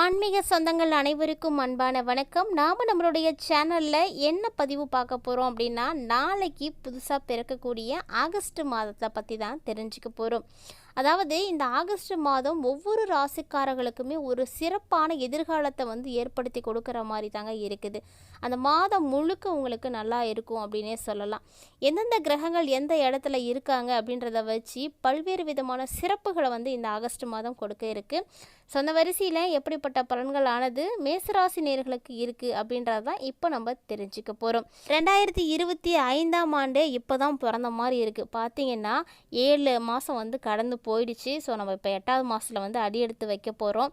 ஆன்மீக சொந்தங்கள் அனைவருக்கும் அன்பான வணக்கம். நாம் நம்மளுடைய சேனலில் என்ன பதிவு பார்க்க போகிறோம் அப்படின்னா நாளைக்கு புதுசாக பிறக்கக்கூடிய ஆகஸ்ட் மாதத்தை பற்றி தான் தெரிஞ்சுக்க போகிறோம் அதாவது இந்த ஆகஸ்ட் மாதம் ஒவ்வொரு ராசிக்காரர்களுக்குமே ஒரு சிறப்பான எதிர்காலத்தை வந்து ஏற்படுத்தி கொடுக்குற மாதிரி தாங்க இருக்குது. அந்த மாதம் முழுக்க உங்களுக்கு நல்லா இருக்கும் அப்படின்னே சொல்லலாம். எந்தெந்த கிரகங்கள் எந்த இடத்துல இருக்காங்க அப்படின்றத வச்சு பல்வேறு விதமான சிறப்புகளை வந்து இந்த ஆகஸ்ட் மாதம் கொடுக்க இருக்குது ஸோ அந்த வரிசையில் எப்படிப்பட்ட பலன்கள் ஆனது மேசராசி நேர்களுக்கு இருக்குது அப்படின்றது தான் இப்போ நம்ம தெரிஞ்சுக்க போகிறோம் ரெண்டாயிரத்தி இருபத்தி ஐந்தாம் ஆண்டு இப்போ தான் பிறந்த மாதிரி இருக்குது பார்த்தீங்கன்னா ஏழு மாதம் வந்து கடந்து போயிடுச்சு. ஸோ நம்ம இப்போ எட்டாவது மாதத்தில் வந்து அடி எடுத்து வைக்க போகிறோம்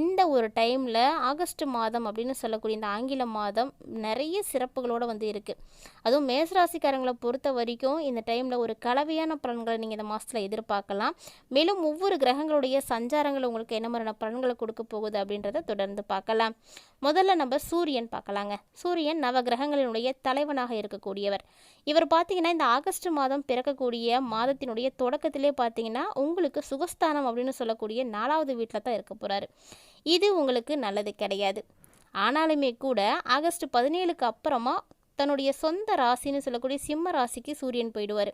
இந்த ஒரு டைமில் ஆகஸ்ட் மாதம் அப்படின்னு சொல்லக்கூடிய இந்த ஆங்கில மாதம் நிறைய சிறப்புகளோடு வந்து இருக்குது அதுவும் மேசராசிக்காரங்களை பொறுத்த வரைக்கும் இந்த டைமில் ஒரு கலவையான பலன்களை நீங்கள் இந்த மாதத்தில் எதிர்பார்க்கலாம். மேலும் ஒவ்வொரு கிரகங்களுடைய சஞ்சாரங்கள் உங்களுக்கு என்ன மாதிரியான பலன்களை கொடுக்க போகுது அப்படின்றத தொடர்ந்து பார்க்கலாம். முதல்ல நம்ம சூரியன் பார்க்கலாங்க. சூரியன் நவ கிரகங்களினுடைய தலைவனாக இருக்கக்கூடியவர். இவர் பார்த்தீங்கன்னா இந்த ஆகஸ்ட் மாதம் பிறக்கக்கூடிய மாதத்தினுடைய தொடக்கத்திலே பார்த்தீங்கன்னா உங்களுக்கு சுகஸ்தானம் அப்படின்னு சொல்லக்கூடிய நாலாவது வீட்டில் தான் இருக்க போகிறாரு இது உங்களுக்கு நல்லது கிடையாது. ஆனாலுமே கூட ஆகஸ்ட் பதினேழுக்கு அப்புறமா தன்னுடைய சொந்த ராசின்னு சொல்லக்கூடிய சிம்ம ராசிக்கு சூரியன் போயிடுவார்.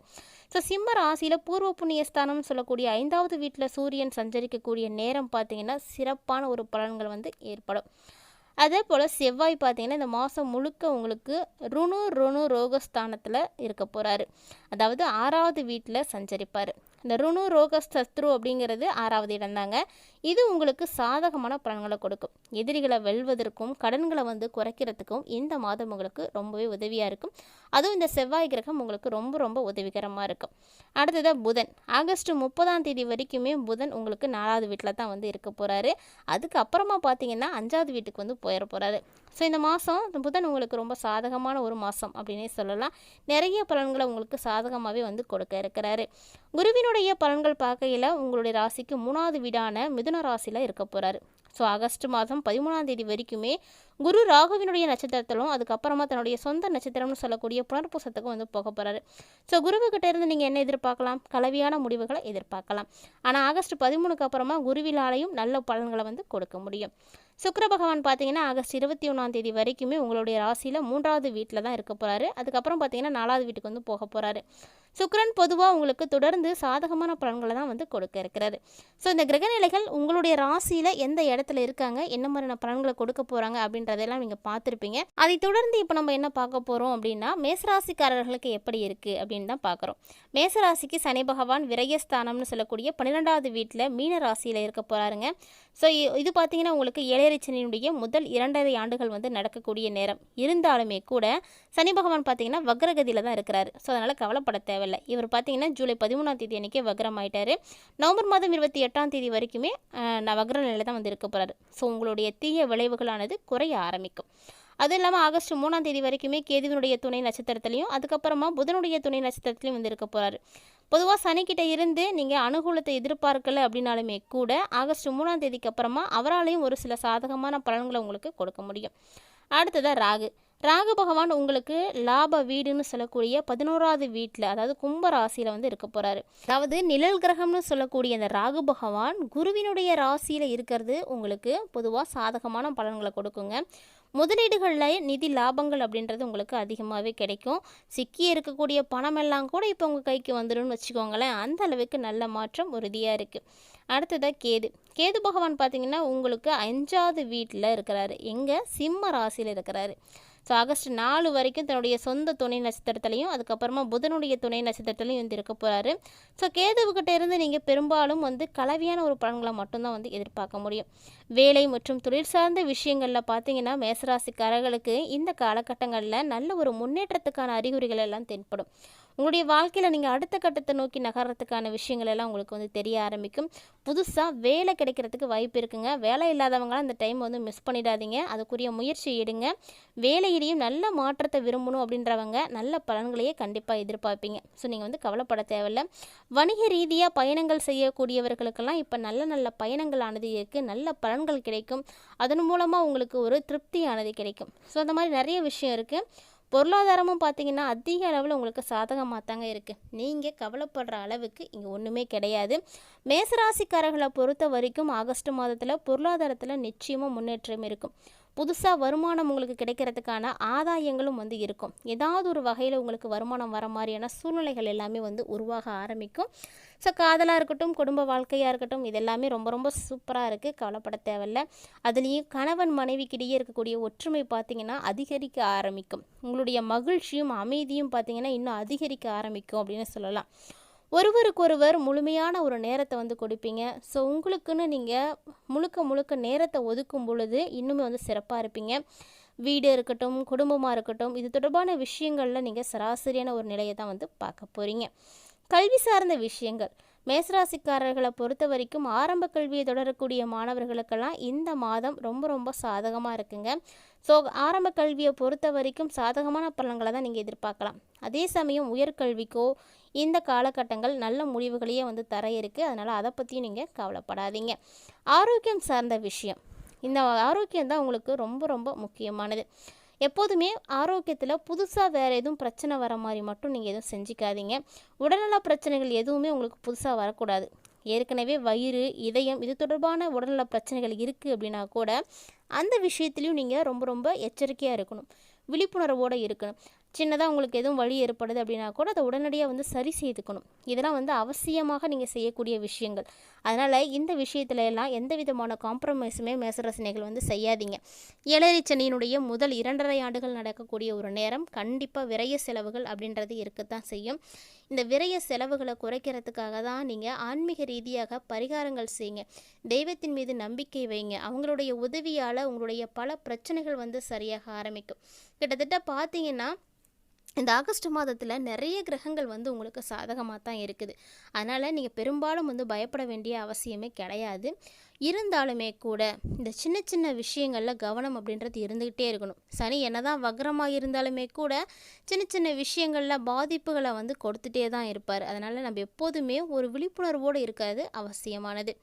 ஸோ சிம்ம ராசியில் பூர்வ புண்ணிய ஸ்தானம்னு சொல்லக்கூடிய ஐந்தாவது வீட்டில் சூரியன் சஞ்சரிக்கக்கூடிய நேரம் பார்த்தீங்கன்னா சிறப்பான ஒரு பலன்கள் வந்து ஏற்படும். அதே போல் செவ்வாய் பார்த்தீங்கன்னா இந்த மாதம் முழுக்க உங்களுக்கு ருணு ருணு ரோகஸ்தானத்தில் இருக்க போகிறாரு அதாவது ஆறாவது வீட்டில் சஞ்சரிப்பார். இந்த ருணு ரோகஸ்தத்ரு அப்படிங்கிறது ஆறாவது இடம்தாங்க. இது உங்களுக்கு சாதகமான பலன்களை கொடுக்கும். எதிரிகளை வெல்வதற்கும் கடன்களை வந்து குறைக்கிறதுக்கும் இந்த மாதம் உங்களுக்கு ரொம்பவே உதவியாக இருக்கும். அதுவும் இந்த செவ்வாய் கிரகம் உங்களுக்கு ரொம்ப ரொம்ப உதவிகரமாக இருக்கும். அடுத்ததாக புதன். ஆகஸ்ட் முப்பதாம் தேதி வரைக்குமே புதன் உங்களுக்கு நாலாவது வீட்டில் தான் வந்து இருக்க போகிறாரு அதுக்கப்புறமா பார்த்தீங்கன்னா அஞ்சாவது வீட்டுக்கு வந்து போயிட போகிறாரு ஸோ இந்த மாதம் புதன் உங்களுக்கு ரொம்ப சாதகமான ஒரு மாதம் அப்படின்னே சொல்லலாம். நிறைய பலன்களை உங்களுக்கு சாதகமாகவே வந்து கொடுக்க இருக்கிறாரு. குருவினுடைய பலன்கள் பார்க்கையில் உங்களுடைய ராசிக்கு மூணாவது வீடான மிதுன ராசியில் இருக்க போகிறாரு ஸோ ஆகஸ்ட் மாதம் பதிமூணாம் தேதி வரைக்குமே குரு ராகுவினுடைய நட்சத்திரத்திலும் அதுக்கப்புறமா தன்னுடைய சொந்த நட்சத்திரம்னு சொல்லக்கூடிய புனர்பூசத்துக்கும் வந்து போக போகிறாரு ஸோ குருவுக்கிட்ட இருந்து நீங்கள் என்ன எதிர்பார்க்கலாம்? கலவையான முடிவுகளை எதிர்பார்க்கலாம். ஆனால் ஆகஸ்ட் பதிமூணுக்கு அப்புறமா குருவிலாலையும் நல்ல பலன்களை வந்து கொடுக்க முடியும். சுக்கர பகவான் பார்த்தீங்கன்னா ஆகஸ்ட் இருபத்தி ஒன்றாம் தேதி வரைக்குமே உங்களுடைய ராசியில் மூன்றாவது வீட்டில் தான் இருக்க போகிறாரு அதுக்கப்புறம் பார்த்தீங்கன்னா நாலாவது வீட்டுக்கு வந்து போக போகிறாரு சுக்கரன் பொதுவாக உங்களுக்கு தொடர்ந்து சாதகமான பலன்களை தான் வந்து கொடுக்க இருக்கிறாரு. ஸோ இந்த கிரகநிலைகள் உங்களுடைய ராசியில் எந்த இடத்துல இருக்காங்க. என்ன மாதிரியான பலன்களை கொடுக்க போகிறாங்க அப்படின்றதெல்லாம் நீங்கள் பார்த்துருப்பீங்க. அதை தொடர்ந்து இப்போ நம்ம என்ன பார்க்க போகிறோம் அப்படின்னா மேசராசிக்காரர்களுக்கு எப்படி இருக்குது அப்படின்னு தான் பார்க்குறோம். மேசராசிக்கு சனி பகவான் விரயஸ்தானம்னு சொல்லக்கூடிய பன்னிரெண்டாவது வீட்டில் மீன ராசியில் இருக்க போகிறாருங்க ஸோ இது பார்த்தீங்கன்னா உங்களுக்கு ஏழரைச்சனியுடைய முதல் இரண்டரை ஆண்டுகள் வந்து நடக்கக்கூடிய நேரம். இருந்தாலுமே கூட சனி பகவான் பார்த்தீங்கன்னா வக்ரகதியில் தான் இருக்கிறாரு. ஸோ அதனால் கவலைப்பட தேவையில்லை. இவர் பார்த்தீங்கன்னா ஜூலை பதிமூணாம் தேதி அன்றைக்கி வக்ரம் ஆயிட்டாரு நவம்பர் மாதம் இருபத்தி எட்டாம் தேதி வரைக்குமே நான் வக்ர நிலையில் தான் வந்து இருக்க போகிறாரு ஸோ உங்களுடைய தீய விளைவுகளானது குறைய ஆரம்பிக்கும். அதுவும் இல்லாமல் ஆகஸ்ட் மூணாம் தேதி வரைக்குமே கேதுவினுடைய துணை நட்சத்திரத்துலையும் அதுக்கப்புறமா புதனுடைய துணை நட்சத்திரத்துலையும் வந்து இருக்க போகிறாரு பொதுவாக சனிக்கிட்ட இருந்து நீங்கள் அனுகூலத்தை எதிர்பார்க்கல அப்படின்னாலுமே கூட ஆகஸ்ட் மூணாம் தேதிக்கு அப்புறமா அவராலையும் ஒரு சில சாதகமான பலன்களை உங்களுக்கு கொடுக்க முடியும். அடுத்ததாக ராகு. ராகு பகவான் உங்களுக்கு லாப வீடுன்னு சொல்லக்கூடிய பதினோராவது வீட்டில் அதாவது கும்ப ராசியில் வந்து இருக்க போகிறாரு அதாவது நிழல் கிரகம்னு சொல்லக்கூடிய அந்த ராகு பகவான் குருவினுடைய ராசியில் இருக்கிறது உங்களுக்கு பொதுவாக சாதகமான பலன்களை கொடுக்குங்க. முதலீடுகளில் நிதி லாபங்கள் அப்படின்றது உங்களுக்கு அதிகமாகவே கிடைக்கும். சிக்கி இருக்கக்கூடிய பணமெல்லாம் கூட இப்போ உங்கள் கைக்கு வந்துடும் வச்சுக்கோங்களேன். அந்த அளவுக்கு நல்ல மாற்றம் உறுதியாக இருக்குது அடுத்ததாக கேது. கேது பகவான் பார்த்திங்கன்னா உங்களுக்கு அஞ்சாவது வீட்டில் இருக்கிறாரு. எங்கே? சிம்ம ராசியில் இருக்கிறாரு. ஸோ ஆகஸ்ட் நாலு வரைக்கும் தன்னுடைய சொந்த துணை நட்சத்திரத்துலையும் அதுக்கப்புறமா புதனுடைய துணை நட்சத்திரத்துலையும் வந்து இருக்க போகிறாரு ஸோ கேதுவுக்கிட்ட இருந்து நீங்கள் பெரும்பாலும் வந்து கலவையான ஒரு பலன்களை மட்டும்தான் வந்து எதிர்பார்க்க முடியும். வேலை மற்றும் தொழில் சார்ந்த விஷயங்களில் பார்த்தீங்கன்னா மேசராசிக்காரர்களுக்கு இந்த காலகட்டங்களில் நல்ல ஒரு முன்னேற்றத்துக்கான அறிகுறிகள் எல்லாம் தென்படும். உங்களுடைய வாழ்க்கையில் நீங்கள் அடுத்த கட்டத்தை நோக்கி நகர்றதுக்கான விஷயங்கள் எல்லாம் உங்களுக்கு வந்து தெரிய ஆரம்பிக்கும். புதுசாக வேலை கிடைக்கிறதுக்கு வாய்ப்பு இருக்குங்க. வேலை இல்லாதவங்களாம் அந்த டைம் வந்து மிஸ் பண்ணிடாதீங்க. அதுக்குரிய முயற்சி எடுங்க. வேலையிலையும் நல்ல மாற்றத்தை விரும்பணும் அப்படின்றவங்க நல்ல பலன்களையே கண்டிப்பாக எதிர்பார்ப்பீங்க. ஸோ நீங்கள் வந்து கவலைப்பட தேவையில்ல. வணிக ரீதியாக பயணங்கள் செய்யக்கூடியவர்களுக்கெல்லாம் இப்போ நல்ல நல்ல பயணங்கள் ஆனது இருக்குது நல்ல பலன்கள் கிடைக்கும். அதன் மூலமாக உங்களுக்கு ஒரு திருப்தியானது கிடைக்கும். ஸோ அந்த மாதிரி நிறைய விஷயம் இருக்குது பொருளாதாரமும் பார்த்தீங்கன்னா அதிக அளவில் உங்களுக்கு சாதகமாக தாங்க இருக்குது நீங்கள் கவலைப்படுற அளவுக்கு இங்கே ஒன்றுமே கிடையாது. மேசராசிக்காரர்களை பொறுத்த வரைக்கும் ஆகஸ்ட் மாதத்தில் பொருளாதாரத்தில் நிச்சயமாக முன்னேற்றம் இருக்கும். புதுசாக வருமானம் உங்களுக்கு கிடைக்கிறதுக்கான ஆதாயங்களும் வந்து இருக்கும். ஏதாவது ஒரு வகையில் உங்களுக்கு வருமானம் வர மாதிரியான சூழ்நிலைகள் எல்லாமே வந்து உருவாக ஆரம்பிக்கும். ஸோ காதலாக இருக்கட்டும் குடும்ப வாழ்க்கையாக இருக்கட்டும் இதெல்லாமே ரொம்ப ரொம்ப சூப்பராக இருக்குது கவலைப்பட தேவையில்ல. அதுலேயும் கணவன் மனைவிக்கிடையே இருக்கக்கூடிய ஒற்றுமை பார்த்திங்கன்னா அதிகரிக்க ஆரம்பிக்கும். உங்களுடைய மகிழ்ச்சியும் அமைதியும் பார்த்திங்கன்னா இன்னும் அதிகரிக்க ஆரம்பிக்கும் அப்படின்னு சொல்லலாம். ஒருவருக்கொருவர் முழுமையான ஒரு நேரத்தை வந்து கொடுப்பீங்க. ஸோ உங்களுக்குன்னு நீங்கள் முழுக்க முழுக்க நேரத்தை ஒதுக்கும் பொழுது இன்னுமே வந்து சிறப்பாக இருப்பீங்க. வீடு இருக்கட்டும் குடும்பமாக இருக்கட்டும் இது தொடர்பான விஷயங்களில் நீங்கள் சராசரியான ஒரு நிலையை தான் வந்து பார்க்க போகிறீங்க கல்வி சார்ந்த விஷயங்கள். மேசராசிக்காரர்களை பொறுத்த வரைக்கும் ஆரம்ப கல்வியை தொடரக்கூடிய மாணவர்களுக்கெல்லாம் இந்த மாதம் ரொம்ப ரொம்ப சாதகமாக இருக்குங்க. ஸோ ஆரம்ப கல்வியை பொறுத்த வரைக்கும் சாதகமான பலன்களை தான் நீங்கள் எதிர்பார்க்கலாம். அதே சமயம் உயர்கல்விக்கோ இந்த காலகட்டங்கள் நல்ல முடிவுகளையே வந்து தர இருக்குது அதனால் அதை பற்றியும் நீங்கள் கவலைப்படாதீங்க. ஆரோக்கியம் சார்ந்த விஷயம். இந்த ஆரோக்கியம் தான் உங்களுக்கு ரொம்ப ரொம்ப முக்கியமானது. எப்போதுமே ஆரோக்கியத்தில் புதுசாக வேறு எதுவும் பிரச்சனை வர மாதிரி மட்டும் நீங்கள் எதுவும் செஞ்சுக்காதீங்க. உடல்நல பிரச்சனைகள் எதுவுமே உங்களுக்கு புதுசாக வரக்கூடாது. ஏற்கனவே வயிறு இதயம் இது தொடர்பான உடல்நல பிரச்சனைகள் இருக்குது அப்படின்னா கூட அந்த விஷயத்துலையும் நீங்கள் ரொம்ப ரொம்ப எச்சரிக்கையாக இருக்கணும். விழிப்புணர்வோடு இருக்கணும். சின்னதாக உங்களுக்கு எதுவும் வழி ஏற்படுது அப்படின்னா கூட அதை உடனடியாக வந்து சரி செய்துக்கணும். இதெல்லாம் வந்து அவசியமாக நீங்கள் செய்யக்கூடிய விஷயங்கள். அதனால் இந்த விஷயத்துல எல்லாம் எந்த விதமான காம்ப்ரமைஸுமே மேசரசனைகள் வந்து செய்யாதீங்க. ஏழரை சனியினுடைய முதல் இரண்டரை ஆண்டுகள் நடக்கக்கூடிய ஒரு நேரம் கண்டிப்பாக விரைய செலவுகள் அப்படின்றது இருக்கத்தான் செய்யும். இந்த விரைய செலவுகளை குறைக்கிறதுக்காக தான் நீங்கள் ஆன்மீக ரீதியாக பரிகாரங்கள் செய்யுங்க. தெய்வத்தின் மீது நம்பிக்கை வைங்க. அவங்களுடைய உதவியால் உங்களுடைய பல பிரச்சனைகள் வந்து சரியாக ஆரம்பிக்கும். கிட்டத்தட்ட பார்த்தீங்கன்னா இந்த ஆகஸ்ட் மாதத்தில் நிறைய கிரகங்கள் வந்து உங்களுக்கு சாதகமாக தான் இருக்குது. அதனால் நீங்கள் பெரும்பாலும் வந்து பயப்பட வேண்டிய அவசியமே கிடையாது. இருந்தாலுமே கூட இந்த சின்ன சின்ன விஷயங்களில் கவனம் அப்படின்றது இருந்துக்கிட்டே இருக்கணும். சனி என்னதான் வக்ரமாக இருந்தாலுமே கூட சின்ன சின்ன விஷயங்களில் பாதிப்புகளை வந்து கொடுத்துட்டே தான் இருப்பார். அதனால் நம்ம எப்போதுமே ஒரு விழிப்புணர்வோடு இருக்கிறது அவசியமானது.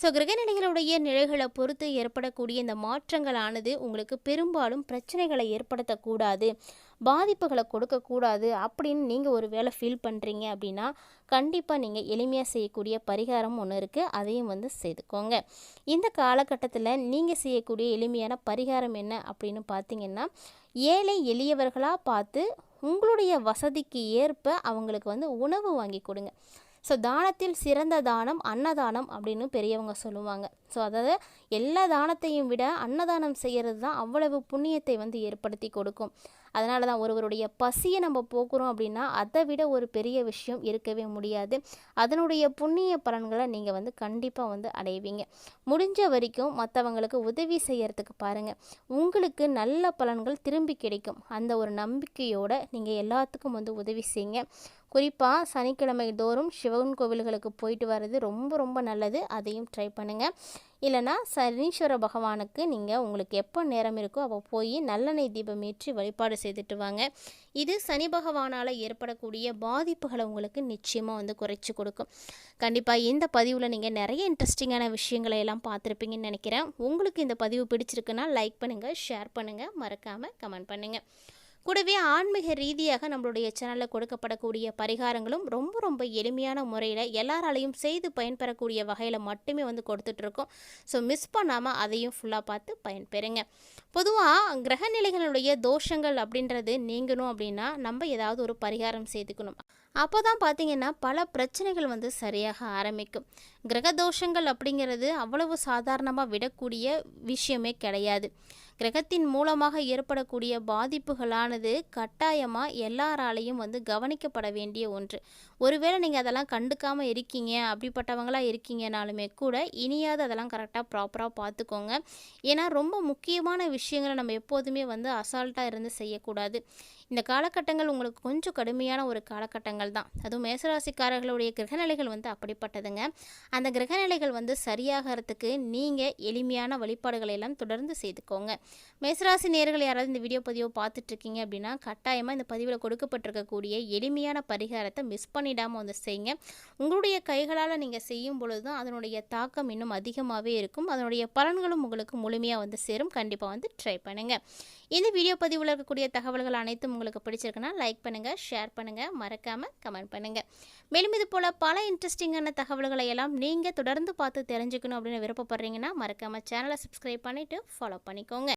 ஸோ கிரகநிலைகளுடைய நிலைகளை பொறுத்து ஏற்படக்கூடிய இந்த மாற்றங்களானது உங்களுக்கு பெரும்பாலும் பிரச்சனைகளை ஏற்படுத்தக்கூடாது பாதிப்புகளை கொடுக்கக்கூடாது அப்படின்னு நீங்கள் ஒரு வேளை ஃபீல் பண்ணுறீங்க அப்படின்னா கண்டிப்பாக நீங்கள் எளிமையாக செய்யக்கூடிய பரிகாரம் ஒன்று இருக்குது அதையும் வந்து செய்துக்கோங்க. இந்த காலகட்டத்தில் நீங்கள் செய்யக்கூடிய எளிமையான பரிகாரம் என்ன அப்படின்னு பார்த்தீங்கன்னா ஏழை எளியவர்களாக பார்த்து உங்களுடைய வசதிக்கு ஏற்ப அவங்களுக்கு வந்து உணவு வாங்கி கொடுங்க. ஸோ தானத்தில் சிறந்த தானம் அன்னதானம் அப்படின்னு பெரியவங்க சொல்லுவாங்க. ஸோ அதாவது எல்லா தானத்தையும் விட அன்னதானம் செய்கிறது தான் அவ்வளவு புண்ணியத்தை வந்து ஏற்படுத்தி கொடுக்கும். அதனால தான் ஒருவருடைய பசியை நம்ம போக்குறோம் அப்படின்னா அதை விட ஒரு பெரிய விஷயம் இருக்கவே முடியாது. அதனுடைய புண்ணிய பலன்களை நீங்கள் வந்து கண்டிப்பாக வந்து அடைவீங்க. முடிஞ்ச வரைக்கும் மற்றவங்களுக்கு உதவி செய்கிறதுக்கு பாருங்கள் உங்களுக்கு நல்ல பலன்கள் திரும்பி கிடைக்கும். அந்த ஒரு நம்பிக்கையோடு நீங்கள் எல்லாத்துக்கும் வந்து உதவி செய்யுங்க. குறிப்பாக சனிக்கிழமை தோறும் சிவன் கோவில்களுக்கு போயிட்டு வர்றது ரொம்ப ரொம்ப நல்லது. அதையும் ட்ரை பண்ணுங்கள் இல்லைனா சனீஸ்வர பகவானுக்கு நீங்கள் உங்களுக்கு எப்போ நேரம் இருக்கோ அப்போ போய் நல்லெண்ணெய் தீபம் ஏற்றி வழிபாடு செய்துட்டு வாங்க. இது சனி பகவானால் ஏற்படக்கூடிய பாதிப்புகளை உங்களுக்கு நிச்சயமாக வந்து குறைச்சி கொடுக்கும். கண்டிப்பாக இந்த பதிவில் நீங்கள் நிறைய இன்ட்ரெஸ்டிங்கான விஷயங்களை எல்லாம் பார்த்துருப்பீங்கன்னு நினைக்கிறேன். உங்களுக்கு இந்த பதிவு பிடிச்சிருக்குன்னா லைக் பண்ணுங்கள் ஷேர் பண்ணுங்கள் மறக்காமல் கமெண்ட் பண்ணுங்கள் கூடவே ஆன்மீக ரீதியாக நம்மளுடைய சேனலில் கொடுக்கப்படக்கூடிய பரிகாரங்களும் ரொம்ப ரொம்ப எளிமையான முறையில் எல்லாராலையும் செய்து பயன்பெறக்கூடிய வகையில் மட்டுமே வந்து கொடுத்துட்ருக்கோம். ஸோ மிஸ் பண்ணாமல் அதையும் ஃபுல்லாக பார்த்து பயன்பெறுங்க. பொதுவாக கிரகநிலைகளுடைய தோஷங்கள் அப்படின்றது நீங்கணும் அப்படின்னா நம்ம ஏதாவது ஒரு பரிகாரம் செய்துக்கணும். அப்போ தான் பார்த்தீங்கன்னா பல பிரச்சனைகள் வந்து சரியாக ஆரம்பிக்கும். கிரக தோஷங்கள் அப்படிங்கிறது அவ்வளவு சாதாரணமாக விடக்கூடிய விஷயமே கிடையாது. கிரகத்தின் மூலமாக ஏற்படக்கூடிய பாதிப்புகளானது கட்டாயமாக எல்லாராலையும் வந்து கவனிக்கப்பட வேண்டிய ஒன்று. ஒருவேளை நீங்கள் அதெல்லாம் கண்டுக்காமல் இருக்கீங்க அப்படிப்பட்டவங்களாக இருக்கீங்கனாலுமே கூட இனியாவது அதெல்லாம் கரெக்டாக ப்ராப்பராக பார்த்துக்கோங்க ஏன்னா ரொம்ப முக்கியமான விஷயங்களை நம்ம எப்போதுமே வந்து அசால்ட்டாக இருந்து செய்யக்கூடாது. இந்த காலகட்டங்கள் உங்களுக்கு கொஞ்சம் கடுமையான ஒரு காலகட்டங்கள் தான். அதுவும் மேசராசிக்காரர்களுடைய கிரகநிலைகள் வந்து அப்படிப்பட்டதுங்க. அந்த கிரகநிலைகள் வந்து சரியாகிறதுக்கு நீங்கள் எளிமையான வழிபாடுகளை எல்லாம் தொடர்ந்து செய்துக்கோங்க. மேசராசி நேர்கள் யாராவது இந்த வீடியோ பதிவை பார்த்துட்ருக்கீங்க அப்படின்னா கட்டாயமாக இந்த பதிவில் கொடுக்கப்பட்டிருக்கக்கூடிய எளிமையான பரிகாரத்தை மிஸ் பண்ணிடாமல் வந்து செய்யுங்க உங்களுடைய கைகளால் நீங்கள் செய்யும் பொழுது தான் அதனுடைய தாக்கம் இன்னும் அதிகமாகவே இருக்கும். அதனுடைய பலன்களும் உங்களுக்கு முழுமையாக வந்து சேரும். கண்டிப்பாக வந்து ட்ரை பண்ணுங்கள் இந்த வீடியோ பதிவில் இருக்கக்கூடிய தகவல்கள் அனைத்தும் உங்களுக்கு பிடிச்சிருக்குன்னா லைக் பண்ணுங்கள் ஷேர் பண்ணுங்கள் மறக்காமல் கமெண்ட் பண்ணுங்கள் மேலும் இது போல் பல இன்ட்ரெஸ்டிங்கான தகவல்களை எல்லாம் நீங்கள் தொடர்ந்து பார்த்து தெரிஞ்சுக்கணும் அப்படின்னு விருப்பப்படுறீங்கன்னா மறக்காமல் சேனலை சப்ஸ்கிரைப் பண்ணிவிட்டு ஃபாலோ பண்ணிக்கோங்க.